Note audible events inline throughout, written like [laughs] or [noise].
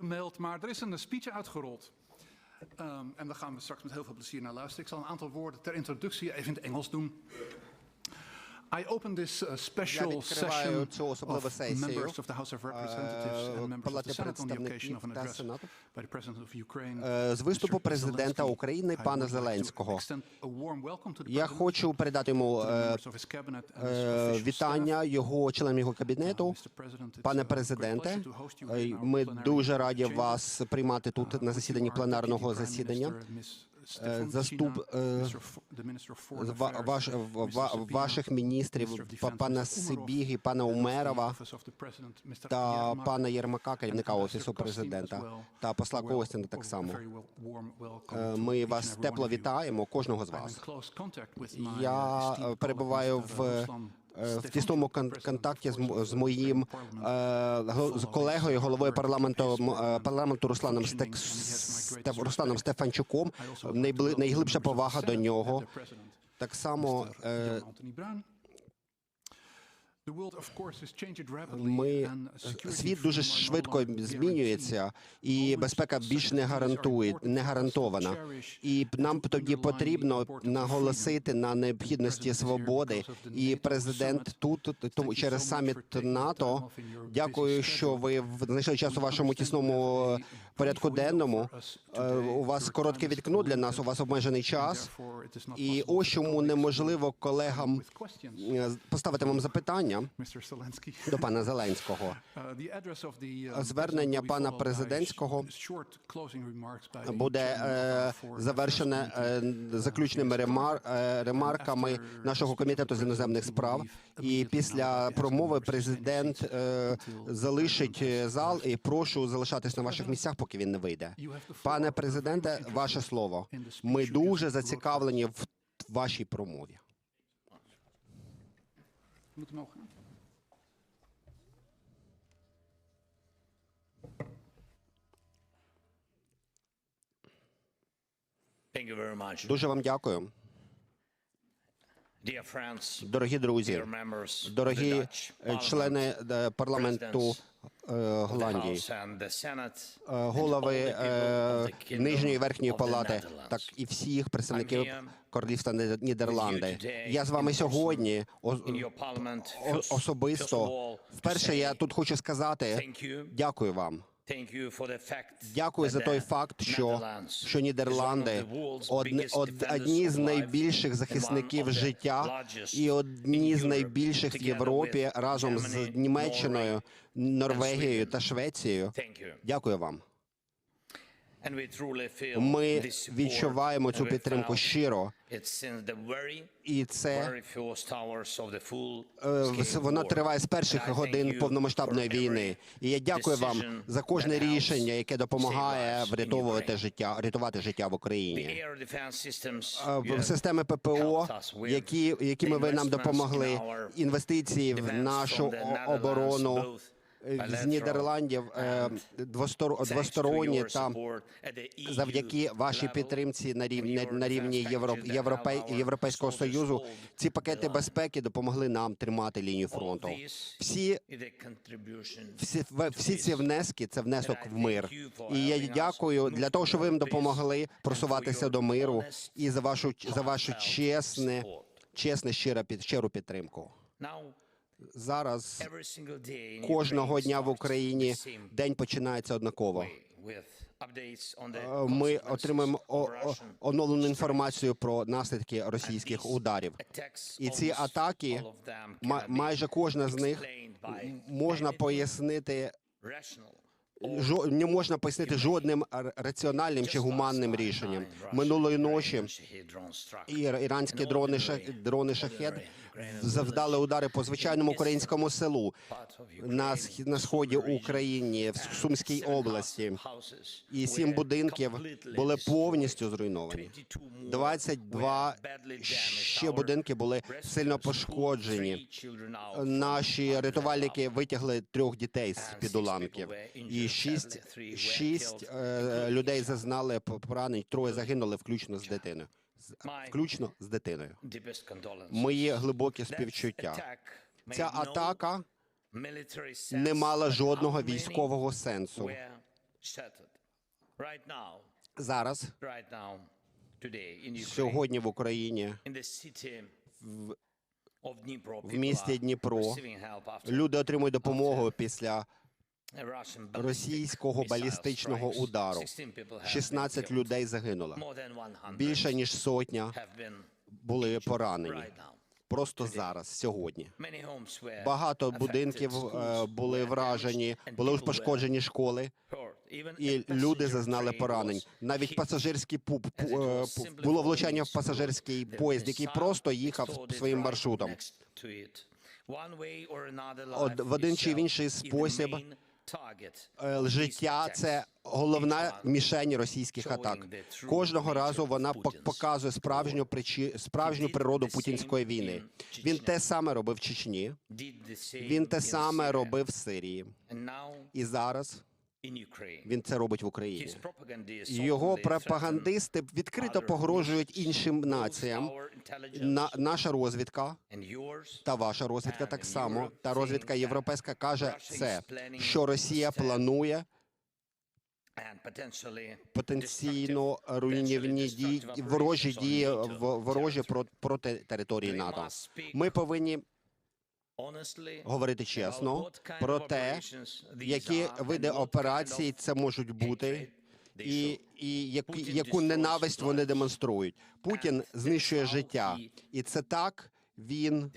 gemeld, maar er is een speech uitgerold. Ehm, en daar gaan we straks met heel veel plezier naar luisteren. Ik zal een aantal woorden ter introductie even in het Engels doen. Я відкриваю цю особливу of сесію, members of the House of Representatives е, and members of Палати the Senate on the occasion of an представників та address Сенату. by the President of Ukraine, Е, з виступу президента. України пана Зеленського. extend a warm welcome to the Я хочу передати йому to the е, members of his cabinet and his е, official вітання його членам його кабінету. Mr. President, it's Пане президенте, е, ми дуже раді вас приймати тут на засіданні пленарного засідання. Заступ е, з ваш, ваших міністрів, пана Сибіги, пана Умерова та пана Єрмака, керівника офісу президента, та посла Костіна так само. Е, Ми вас тепло вітаємо, кожного з вас. Я е, перебуваю в, е, в тісному кон- контакті з, з моїм е, з колегою, головою парламенту е, парламенту Русланом Стек, Русланом Стефанчуком. Найбли, найглибша повага до нього. Так само е, ми світ дуже швидко змінюється, і безпека більш не гарантує, не гарантована. І нам тоді потрібно наголосити на необхідності свободи. І президент тут тому через саміт НАТО. Дякую, що ви знайшли час у вашому тісному порядку денному. Е, У вас коротке вікно для нас. У вас обмежений час. І ось чому неможливо колегам е, поставити вам запитання до пана Зеленського. [laughs] Звернення пана президентського Буде е, завершене е, заключними е, ремарками нашого комітету з іноземних справ. І після промови президент залишить зал. І прошу залишатись на ваших місцях, поки він не вийде. Пане президенте, ваше слово. Ми дуже зацікавлені в вашій промові. Thank you very much. Дуже вам дякую, Dear friends, дорогі друзі, дорогі Dutch е, члени е, парламенту е, Голландії. The Senate, Е, голови е, нижньої і верхньої палати, так і всіх представників королівства Нідерланди. Я з вами сьогодні особисто. Вперше я тут хочу сказати дякую вам. Дякую за той факт, що, що Нідерланди одні, одні з найбільших захисників життя і одні з найбільших в Європі разом з Німеччиною, Норвегією та Швецією. Дякую вам. Ми відчуваємо цю підтримку щиро, і це Е, war. триває з перших годин повномасштабної війни. І я дякую вам за кожне рішення, яке допомагає врятовувати життя, рятувати життя в Україні. Е, Системи ППО, які якими ви нам допомогли, інвестиції в нашу оборону е, з Нідерландів е, двосторонні та EU завдяки вашій підтримці на рівні на рівні Європей, Європейського союзу. Ці пакети безпеки допомогли нам тримати лінію фронту. Всі всі, всі ці внески це внесок в мир. І я дякую для того, що ви їм допомогли просуватися до миру і за вашу за вашу чесне, чесне щире під щиру підтримку. Зараз кожного дня в Україні день починається однаково. Е, Ми consequences отримуємо оновлену інформацію про наслідки російських ударів. І ці атаки, майже кожна з них можна пояснити не можна пояснити жодним раціональним чи гуманним рішенням. Минулої ночі ір- іранські дрони «Шах- дрони шахет завдали удари по звичайному українському селу на на сході України в Сумській області. І сім будинків були повністю зруйновані. 22 ще будинки були сильно пошкоджені. Наші рятувальники витягли трьох дітей з під уламків, і шість, шість е, людей зазнали поранень, троє загинули, включно з дитиною. Включно з дитиною. Мої глибокі співчуття. Ця атака не мала жодного військового сенсу. Зараз, сьогодні в Україні, в місті Дніпро, люди отримують допомогу після російського балістичного удару. 16 people have been 16 killed. людей загинуло. More than 100 Більше ніж сотня були поранені. Просто зараз, сьогодні. Багато будинків е, були вражені, були пошкоджені школи, і люди зазнали поранень. Навіть пасажирський пу- пу- As it was е, було влучання в пасажирський поїзд, який просто їхав своїм маршрутом. в один чи в інший спосіб, Е, Життя це головна мішень російських атак. Кожного разу вона пок- показує справжню причі... справжню природу путінської війни. Він те саме робив в Чечні, він те саме робив в Сирії, і зараз. Він це робить в Україні. Його пропагандисти відкрито погрожують іншим націям. На наша розвідка та ваша розвідка так само. Та розвідка європейська каже це, що Росія планує потенційно руйнівні дії, ворожі дії ворожі про- проти території НАТО. Ми повинні говорити чесно про те, які види операцій це можуть бути, і, і які, яку ненависть вони демонструють. Путін знищує життя, і це так він.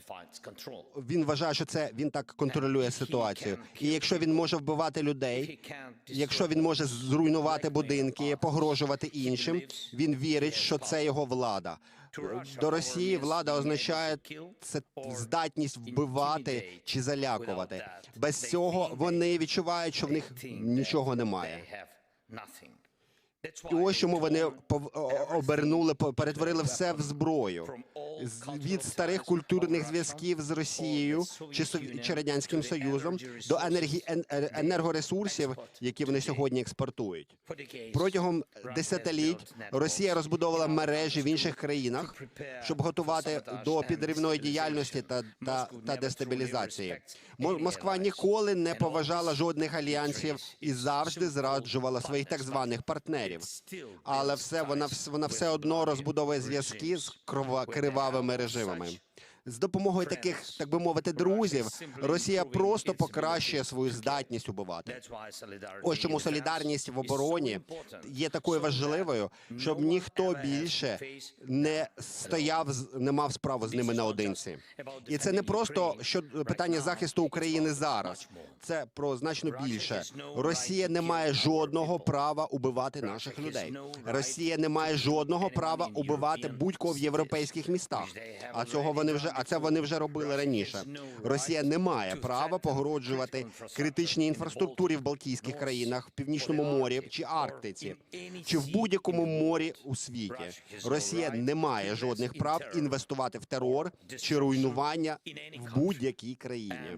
Він вважає, що це він так контролює ситуацію. І якщо він може вбивати людей, якщо він може зруйнувати будинки, погрожувати іншим, він вірить, що це його влада. До Росії влада означає це здатність вбивати чи залякувати. Без цього вони відчувають, що в них нічого немає. І ось чому вони обернули, перетворили все в зброю. Від старих культурних зв'язків з Росією чи, чи Радянським Союзом до енергі, ен- е- енергоресурсів, які вони сьогодні експортують. Протягом десятиліть Росія розбудовувала мережі в інших країнах, щоб готувати до підривної діяльності та, та, та дестабілізації. Мо- Москва ніколи не поважала жодних альянсів і завжди зраджувала своїх так званих партнерів. It Але все вона, вона все одно розбудовує зв'язки з кривавими режимами. З допомогою таких, так би мовити, друзів, Росія просто покращує свою здатність убивати. Ось чому солідарність в обороні є такою важливою, щоб ніхто більше не стояв, не мав справу з ними наодинці. І це не просто що питання захисту України зараз. Це про значно більше. Росія не має жодного права убивати наших людей. Росія не має жодного права убивати будь-кого в європейських містах. А цього вони вже а це вони вже робили раніше. Росія не має права погроджувати критичній інфраструктурі в Балтійських країнах, в Північному морі чи Арктиці, чи в будь-якому морі у світі. Росія не має жодних прав інвестувати в терор чи руйнування в будь-якій країні.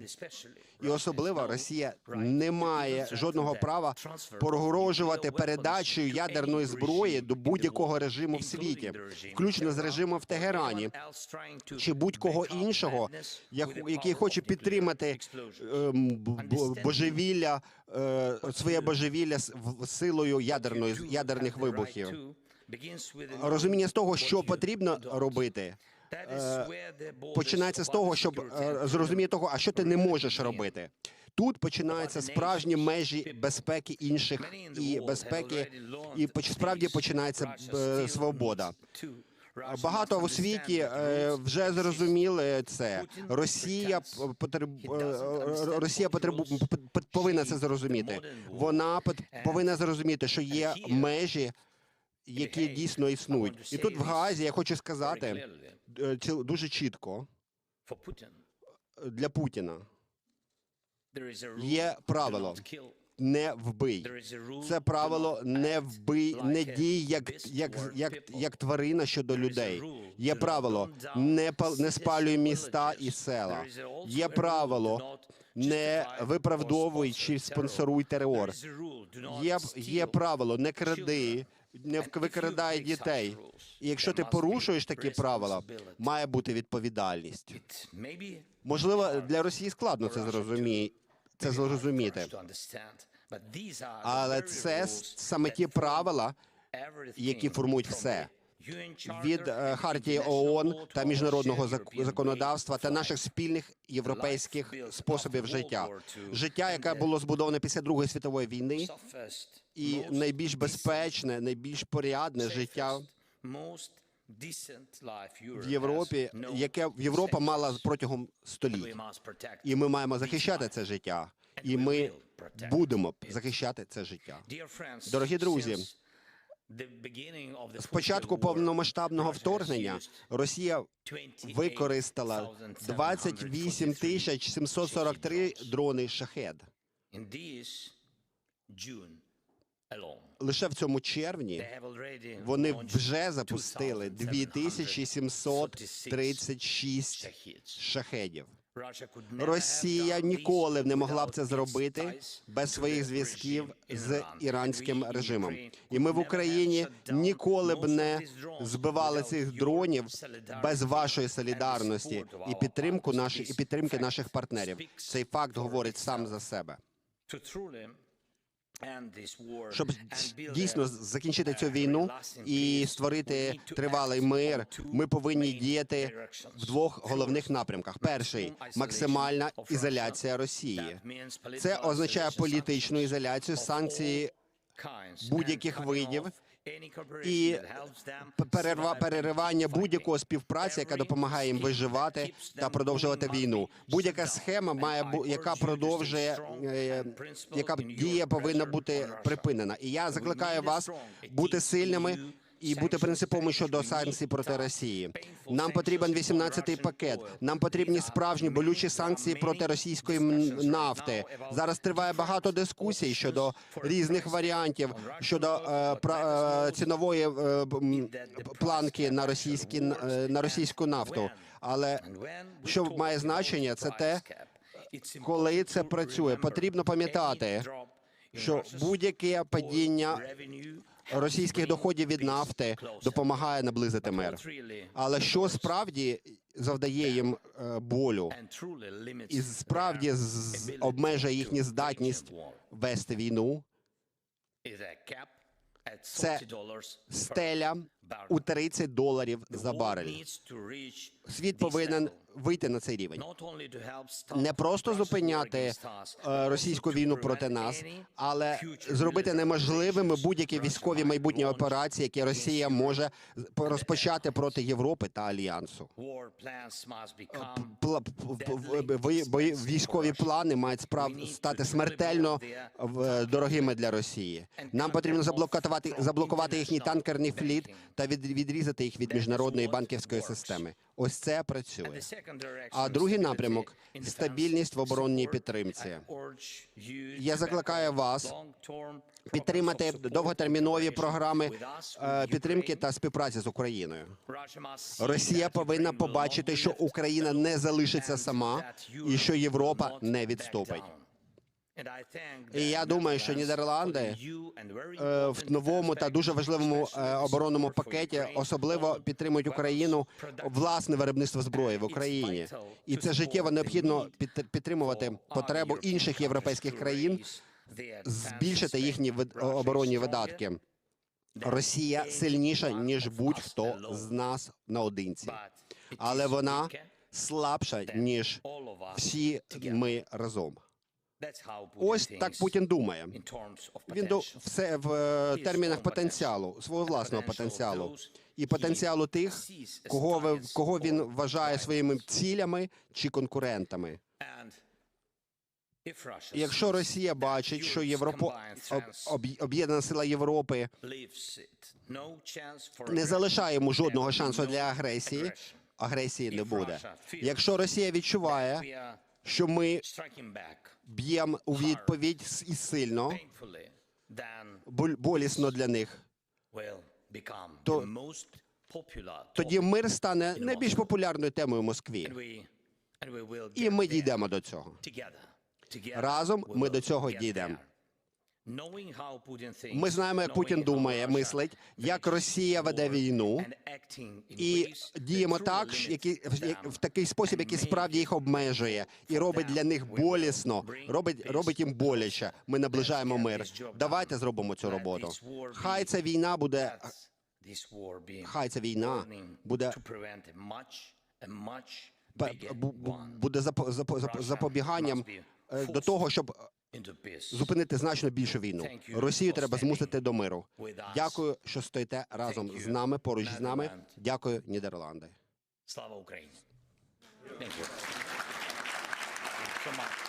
І особливо Росія не має жодного права погрожувати передачею ядерної зброї до будь-якого режиму в світі, включно з режимом в Тегерані, чи будь-кого іншого, як- який хоче підтримати ем, божевілля, е, своє божевілля силою ядерної ядерних вибухів. Розуміння з того, що потрібно робити, е, починається з того, щоб е, зрозуміти того, а що ти не можеш робити. Тут починаються справжні межі безпеки інших і безпеки, і справді починається свобода. Багато у світі е, вже зрозуміли це. Росія е, Росія повинна це зрозуміти. Вона пот- повинна зрозуміти, що є межі, які дійсно існують. І тут в Гаазі я хочу сказати е, дуже чітко. Для Путіна. Є правило не вбий. Це правило не вбий, не дій як, як, як, як тварина щодо людей. Є правило не пал- не спалюй міста і села. Є правило не виправдовуй чи спонсоруй терор. Є, є правило не кради, не викрадай дітей. І якщо ти порушуєш такі правила, має бути відповідальність. Можливо, для Росії складно це зрозуміти. Це зрозуміти. Але це саме ті правила, які формують все. від е, Хартії ООН та міжнародного законодавства та наших спільних європейських способів життя. Життя, яке було збудоване після Другої світової війни, і найбільш безпечне, найбільш порядне життя в Європі, яке Європа мала протягом століть. І ми маємо захищати це життя. І ми будемо захищати це життя. Дорогі друзі, З початку повномасштабного вторгнення Росія 28,743 використала 28 тисяч 743 дрони шахед. Лише в цьому червні вони вже запустили 2736 shaheeds. шахедів. Росія ніколи не могла б це зробити без своїх зв'язків з іранським режимом. І ми в Україні ніколи б не збивали цих дронів без вашої солідарності і підтримку наших і підтримки наших партнерів. Цей факт говорить сам за себе. Щоб дійсно закінчити цю війну і створити тривалий мир, ми повинні діяти в двох головних напрямках. Перший максимальна ізоляція Росії. Це означає політичну ізоляцію, санкції будь-яких видів і перерва, переривання будь-якого співпраці, яка допомагає їм виживати та продовжувати війну. Будь-яка схема має яка продовжує, е, яка дія повинна бути припинена. І я закликаю вас бути сильними. І бути принциповими щодо санкцій проти Росії. Нам потрібен sanctions 18-й пакет. Нам потрібні справжні болючі санкції проти російської нафти. Зараз триває багато дискусій щодо різних варіантів щодо е, е, цінової е, планки на російські е, на російську нафту. Але що має значення, це те, коли це працює. Потрібно пам'ятати, що будь-яке падіння російських доходів від нафти допомагає наблизити мир. Але що справді завдає їм е, болю і справді обмежує їхню здатність вести війну, Це стеля у 30 доларів за барель. Світ повинен. Вийти на цей рівень. Не просто зупиняти е, російську війну проти нас, але зробити неможливими будь-які військові майбутні операції, які Росія може розпочати проти Європи та альянсу. Бої- Військові плани мають справ стати смертельно дорогими для Росії. Нам потрібно заблокувати заблокувати їхній танкерний фліт та від- відрізати їх від міжнародної банківської системи. Ось це працює. А другий напрямок стабільність в оборонній підтримці. Я закликаю вас підтримати довготермінові програми е, підтримки та співпраці з Україною. Росія повинна побачити, що Україна не залишиться сама і що Європа не відступить. І я думаю, що Нідерланди е, в новому та дуже важливому е, оборонному пакеті особливо підтримують Україну власне виробництво зброї в Україні. І це життєво необхідно під- підтримувати потребу інших європейських країн збільшити їхні оборонні видатки. Росія сильніша ніж будь-хто з нас наодинці, але вона слабша ніж всі ми разом. Ось так Путін думає. Він до все в е, термінах потенціалу, свого власного потенціалу і потенціалу тих, кого ви кого він вважає своїми цілями чи конкурентами. Якщо Росія бачить, що Європа об- об- об'єднана сила Європи не залишає йому жодного шансу для агресії, агресії не буде. Якщо Росія відчуває, що ми б'ємо у відповідь і сильно, болісно для них, то тоді мир стане найбільш популярною темою в Москві. І ми дійдемо до цього. Разом ми до цього дійдемо. Ми знаємо, як Путін думає, мислить, як Росія веде війну, і діємо так, які, в, такий спосіб, який справді їх обмежує, і робить для них болісно, робить, робить їм боляче. Ми наближаємо мир. Давайте зробимо цю роботу. Хай ця війна буде. Хай ця війна буде буде запо- запо- запо- запобіганням е, до того, щоб peace. Зупинити значно більшу війну. Росію треба змусити до миру. Дякую, що стоїте разом з нами, поруч з нами. Дякую, Нідерланди. Слава Україні! Thank you. So much.